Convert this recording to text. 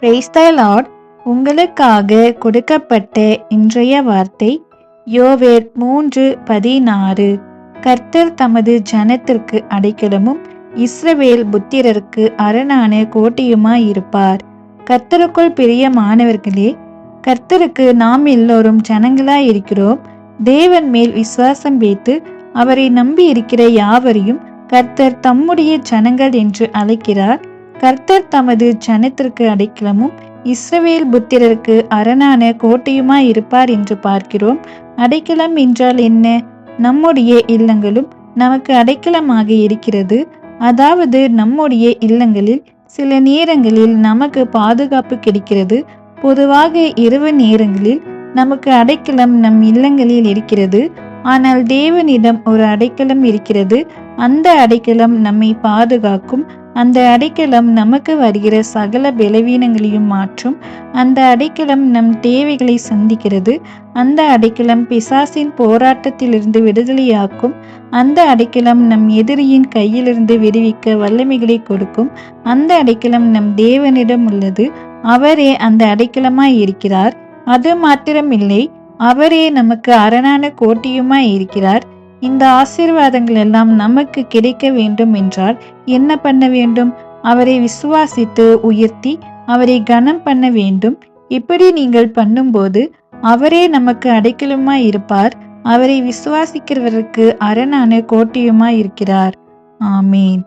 Praise the Lord உங்களுக்காக கொடுக்கப்பட்ட இன்றைய வார்த்தை யோவேர் மூன்று பதினாறு. கர்த்தர் தமது ஜனத்திற்கு அடைக்கலமும் இஸ்ரவேல் புத்திரருக்கு அரணான கோட்டையுமாயிருப்பார். கர்த்தருக்குள் பிரியமானவர்களே கர்த்தருக்கு நாம் எல்லோரும் ஜனங்களாய் இருக்கிறோம் தேவன் மேல் விசுவாசம் வைத்து அவரை நம்பி இருக்கிற யாவரையும் கர்த்தர் தம்முடைய ஜனங்கள் என்று அழைக்கிறார். கர்த்தர் தமது ஜனத்திற்கு அடைக்கலமும் இஸ்ரவேல் புத்திரருக்கு அரணான கோட்டையுமாய் இருப்பார் என்று பார்க்கிறோம். அடைக்கலம் என்றால் என்ன? நம்முடைய இல்லங்களும் நமக்கு அடைக்கலமாக இருக்கிறது. அதாவது நம்முடைய இல்லங்களில் சில நேரங்களில் நமக்கு பாதுகாப்பு கிடைக்கிறது. பொதுவாக இரவு நேரங்களில் நமக்கு அடைக்கலம் நம் இல்லங்களில் இருக்கிறது. ஆனால் தேவனிடம் ஒரு அடைக்கலம் இருக்கிறது. அந்த அடைக்கலம் நம்மை பாதுகாக்கும். அந்த அடைக்கலம் நமக்கு வருகிற சகல பலவீனங்களையும் மாற்றும். அந்த அடைக்கலம் நம் தேவைகளை சந்திக்கிறது. அந்த அடைக்கலம் பிசாசின் போராட்டத்திலிருந்து விடுதலையாக்கும். அந்த அடைக்கலம் நம் எதிரியின் கையிலிருந்து விடுவிக்க வல்லமைகளை கொடுக்கும். அந்த அடைக்கலம் நம் தேவனிடம் உள்ளது. அவரே அந்த அடைக்கலமாய் இருக்கிறார். அது மாத்திரமில்லை. அவரே நமக்கு அரணான கோட்டையுமாய் இருக்கிறார். இந்த ஆசீர்வாதங்கள் எல்லாம் நமக்கு கிடைக்க வேண்டும் என்றால் என்ன பண்ண வேண்டும்? அவரை விசுவாசித்து உயர்த்தி அவரை கனம் பண்ண வேண்டும். இப்படி நீங்கள் பண்ணும்போது அவரே நமக்கு அடைக்கலுமாய் இருப்பார். அவரை விசுவாசிக்கிறவருக்கு அரணான கோட்டையுமாய் இருக்கிறார். ஆமீன்.